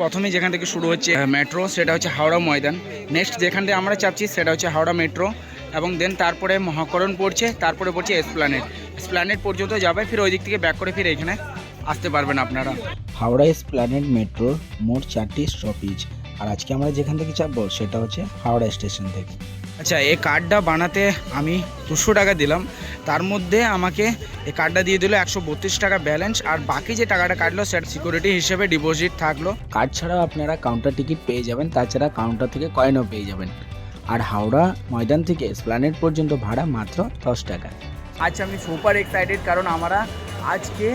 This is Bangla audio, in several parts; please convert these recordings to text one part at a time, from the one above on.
প্রথমে যেখান থেকে শুরু হচ্ছে মেট্রো সেটা হচ্ছে হাওড়া ময়দান। নেক্সট যেখান থেকে আমরা চাপছি সেটা হচ্ছে হাওড়া মেট্রো এবং দেন তারপরে মহাকরণ পড়ছে তারপরে পড়ছে এসপ্লানেট এসপ্লানেট পর্যন্ত যাবে ফির ওই দিক থেকে ব্যাক করে ফির এখানে আসতে পারবেন আপনারা। হাওড়া এসপ্ল্যানেড মেট্রোর মোট চারটি স্টপেজ আর আজকে আমরা যেখান থেকে চাপবো সেটা হচ্ছে হাওড়া স্টেশন থেকে। আচ্ছা এই কার্ডটা বানাতে আমি দুশো টাকা দিলাম। তার মধ্যে আমাকে এই কার্ডটা দিয়ে দিল একশো বত্রিশ টাকা ব্যালেন্স আর বাকি যে টাকাটা কাটলো সেটা সিকিউরিটি হিসেবে ডিপোজিট থাকল। কার্ড ছাড়াও আপনারা কাউন্টার টিকিট পেয়ে যাবেন তাছাড়া কাউন্টার থেকে কয়েনও পেয়ে যাবেন। আর হাওড়া ময়দান থেকে স্প্ল্যানেড পর্যন্ত ভাড়া মাত্র দশ টাকা। আজ আমি সুপার এক্সাইটেড কারণ আমরা আজকে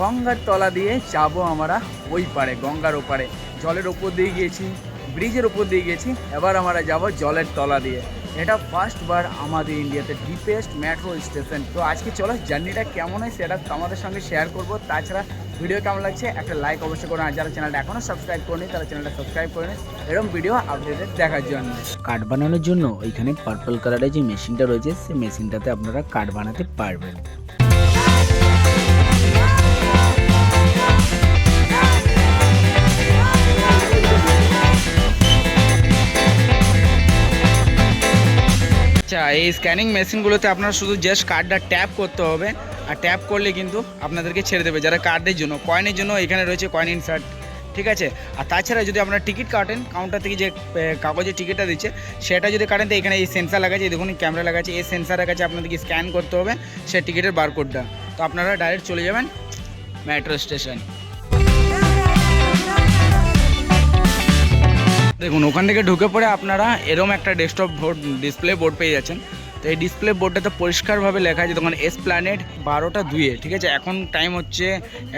গঙ্গার তলা দিয়ে যাব আমরা ওই পারে গঙ্গার ওপারে। জলের ওপর দিয়ে গিয়েছি ব্রিজের ওপর দিয়ে গেছি এবার আমরা যাব জলের তলা দিয়ে। এটা ফার্স্ট বার আমাদের ইন্ডিয়াতে ডিপেস্ট মেট্রো স্টেশন তো আজকে চলো জার্নিটা কেমন হয় সেটা আমাদের সঙ্গে শেয়ার করব। তাছাড়া ভিডিও কেমন লাগছে, একটা লাইক অবশ্যই করুন আর যারা চ্যানেলটা এখনও সাবস্ক্রাইব করেনি, তারা চ্যানেলটা সাবস্ক্রাইব করে নিন এরকম ভিডিও আপডেটেড দেখার জন্য। কার্ড বানানোর জন্য ওইখানে পার্পল কালারের যে মেশিনটা রয়েছে, সেই মেশিনটাতে আপনারা কার্ড বানাতে পারবেন। আচ্ছা এই স্ক্যানিং মেশিনগুলোতে আপনারা শুধু জাস্ট কার্ডটা ট্যাপ করতে হবে আর ট্যাপ করলে কিন্তু আপনাদেরকে ছেড়ে দেবে যারা কার্ডের জন্য। কয়েনের জন্য এখানে রয়েছে কয়েন ইনসার্ট ঠিক আছে? আর তাছাড়া যদি আপনারা টিকিট কাটেন কাউন্টার থেকে যে এ, কাগজের টিকিটটা দিচ্ছে সেটা যদি কাটেন তো এখানে এই সেন্সার লাগা আছে এই দেখুন ক্যামেরা লাগা আছে এই সেন্সারের কাছে আপনাদেরকে স্ক্যান করতে হবে সে টিকিটের বারকোডটা তো আপনারা ডাইরেক্ট চলে যাবেন মেট্রো স্টেশন দেখুন, ওখান থেকে ঢুকে পড়ে আপনারা এরম একটা ডেস্কটপ বোর্ড ডিসপ্লে বোর্ড পেয়ে যাচ্ছেন। তো এই ডিসপ্লে বোর্ডটাতে পরিষ্কারভাবে লেখা আছে তখন এস প্ল্যানেট বারোটা দুয়ে ঠিক আছে? এখন টাইম হচ্ছে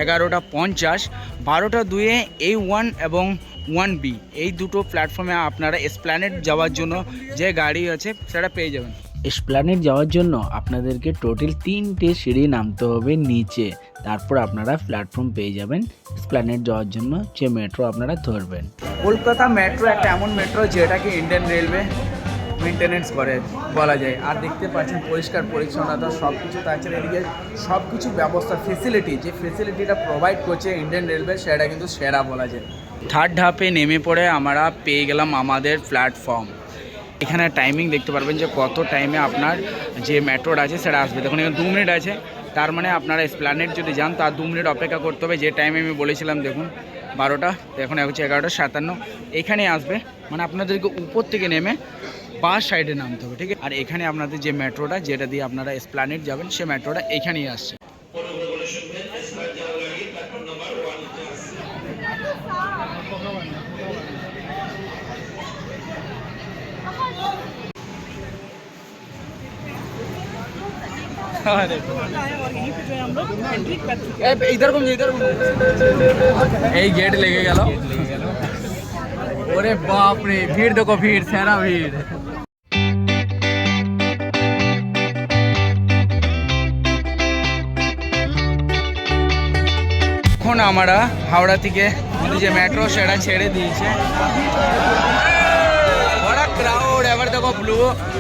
এগারোটা পঞ্চাশ। বারোটা দুয়ে এই ওয়ান এবং ওয়ান বি এই দুটো প্ল্যাটফর্মে আপনারা এস প্ল্যানেট যাওয়ার জন্য যে গাড়ি আছে, সেটা পেয়ে যাবেন। এসপ্ল্যানেড যাওয়ার জন্য আপনাদেরকে টোটাল তিনটে সিঁড়ি নামতে হবে নিচে। তারপর আপনারা প্ল্যাটফর্ম পেয়ে যাবেন। এসপ্ল্যানেড যাওয়ার জন্য যে মেট্রো আপনারা ধরবেন। কলকাতা মেট্রো একটা এমন মেট্রো যেটাকে ইন্ডিয়ান রেলওয়ে মেনটেনেন্স করে বলা যায়। আর দেখতে পাচ্ছেন পরিষ্কার পরিচ্ছন্নতা সব কিছু তাছাড়া এদিকে সব কিছু ব্যবস্থা ফেসিলিটি যে ফেসিলিটিটা প্রোভাইড করছে ইন্ডিয়ান রেলওয়ে সেটা কিন্তু সেরা বলা যায়। থার্ড ধাপে নেমে পড়ে আমরা পেয়ে গেলাম আমাদের প্ল্যাটফর্ম এখানে টাইমিং দেখতে পারবেন যে কত টাইমে আপনার যে মেট্রোটা আছে সেটা আসবে। দেখুন, এখানে দু মিনিট আছে। তার মানে আপনারা স্প্ল্যানেট যদি যান, তার দু মিনিট অপেক্ষা করতে হবে। যে টাইমে আমি বলেছিলাম, দেখুন, বারোটা এখন হচ্ছে এগারোটা সাতান্ন। এখানে আসবে মানে আপনাদেরকে উপর থেকে নেমে বাস সাইডে নামতে হবে, ঠিক আছে? আর এখানে আপনাদের যে মেট্রোটা যেটা দিয়ে আপনারা স্প্ল্যানেট যাবেন, সে মেট্রোটা এখানেই আসছে। इधर घूम इधर এই গেট লেগে গেল ওরে বাপ রে ভিড় দেখো ভিড় সেরা ভিড় এখন আমরা হাওড়া থেকে আমাদের যে মেট্রো সেটা ছেড়ে দিয়েছে বড় ক্রাউড এবার দেখো ব্লু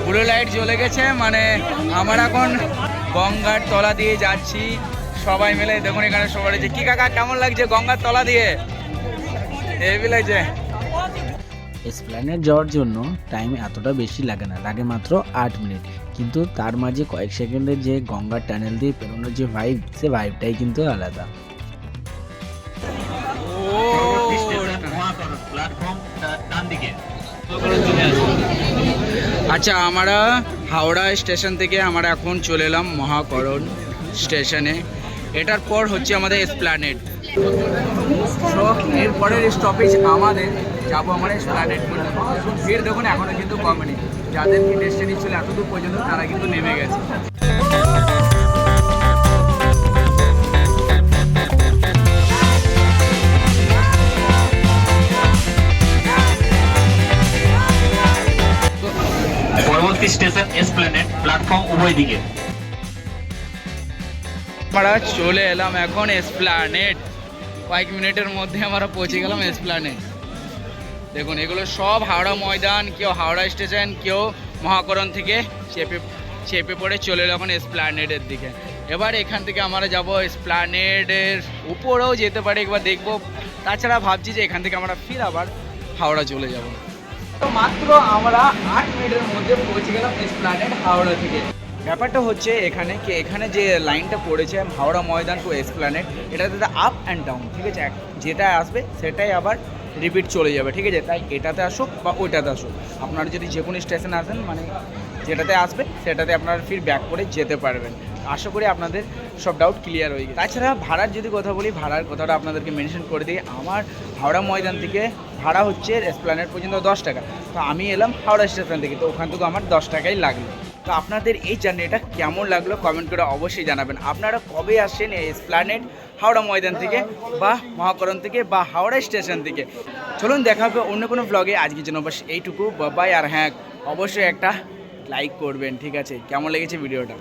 ব্লু লাইট জ্বলে গেছে মানে আমরা এখন গঙ্গার তলা দিয়ে যাচ্ছি। সবাই মিলে দেখুন এখানে সবাই যে কি কাকা কেমন লাগছে গঙ্গার তলা দিয়ে? হেভি লাগছে। এসপ্ল্যানেড যাওয়ার জন্য টাইম এতটা বেশি লাগে না লাগে মাত্র আট মিনিট। কিন্তু তার মাঝে কয়েক সেকেন্ডের যে গঙ্গার টানেল দিয়ে পেরোনোর যে ভাইব সে ভাইবটাই কিন্তু আলাদা। আচ্ছা আমরা হাওড়া স্টেশন থেকে আমরা এখন চলে এলাম মহাকরণ স্টেশনে। এটার পর হচ্ছে আমাদের এসপ্ল্যানেট সো এরপরের স্টপেজ আমাদের যাব আমরা এসপ্ল্যানেট ভিড় দেখুন এখনও কিন্তু কমেনি। যাদের ডেস্টিনি ছিল এতদূর পর্যন্ত তারা কিন্তু নেমে গেছে। পরবর্তী স্টেশন এসপ্লেনেড প্ল্যাটফর্ম উভয় দিকে। আমরা চলে এলাম এখন এসপ্ল্যানেড কয়েক মিনিটের মধ্যে আমরা পৌঁছে গেলাম এসপ্ল্যানেড দেখুন, এগুলো সব হাওড়া ময়দান, কেউ হাওড়া স্টেশন, কেউ মহাকরণ থেকে চেপে চেপে পড়ে চলে এলো এখন এসপ্ল্যানেডের দিকে। এবার এখান থেকে আমরা যাব এসপ্ল্যানেডের উপরেও যেতে পারি, একবার দেখব। তাছাড়া ভাবছি যে এখান থেকে আমরা ফির আবার হাওড়া চলে যাব। তো মাত্র আমরা আট মিনিটের মধ্যে পৌঁছে গেলাম এসপ্ল্যানেড হাওড়া থেকে। ব্যাপারটা হচ্ছে এখানে কি এখানে যে লাইনটা পড়েছে হাওড়া ময়দান টু এসপ্ল্যানেড এটাতে আপ অ্যান্ড ডাউন ঠিক আছে? যেটা আসবে সেটাই আবার রিপিট চলে যাবে, ঠিক আছে? তাই এটাতে আসুক বা ওইটাতে আসুক। আপনারা যদি যে কোনো স্টেশনে আসেন মানে যেটাতে আসবে, সেটাতে আপনারা ফির ব্যাক করে যেতে পারবেন। আশা করি আপনাদের সব ডাউট ক্লিয়ার হয়ে গেছে। তাছাড়া ভাড়ার যদি কথা বলি, ভাড়ার কথাটা আপনাদেরকে মেনশন করে দিই। আমার হাওড়া ময়দান থেকে ভাড়া হচ্ছে এসপ্ল্যানেট পর্যন্ত দশ টাকা। তো আমি এলাম হাওড়া স্টেশন থেকে, তো ওখান থেকে আমার দশ টাকাই লাগল। তো আপনাদের এই জার্নিটা কেমন লাগল কমেন্ট করে অবশ্যই জানাবেন। আপনারা কবে আসছেন এই এসপ্ল্যানেট হাওড়া ময়দান থেকে বা মহাকরণ থেকে বা হাওড়া স্টেশন থেকে? চলুন দেখা হবে অন্য কোনো ব্লগে আজকের জন্য বাস এইটুকু। বাই আর হ্যাঁ অবশ্যই একটা লাইক করবেন, ঠিক আছে? কেমন লেগেছে ভিডিওটা?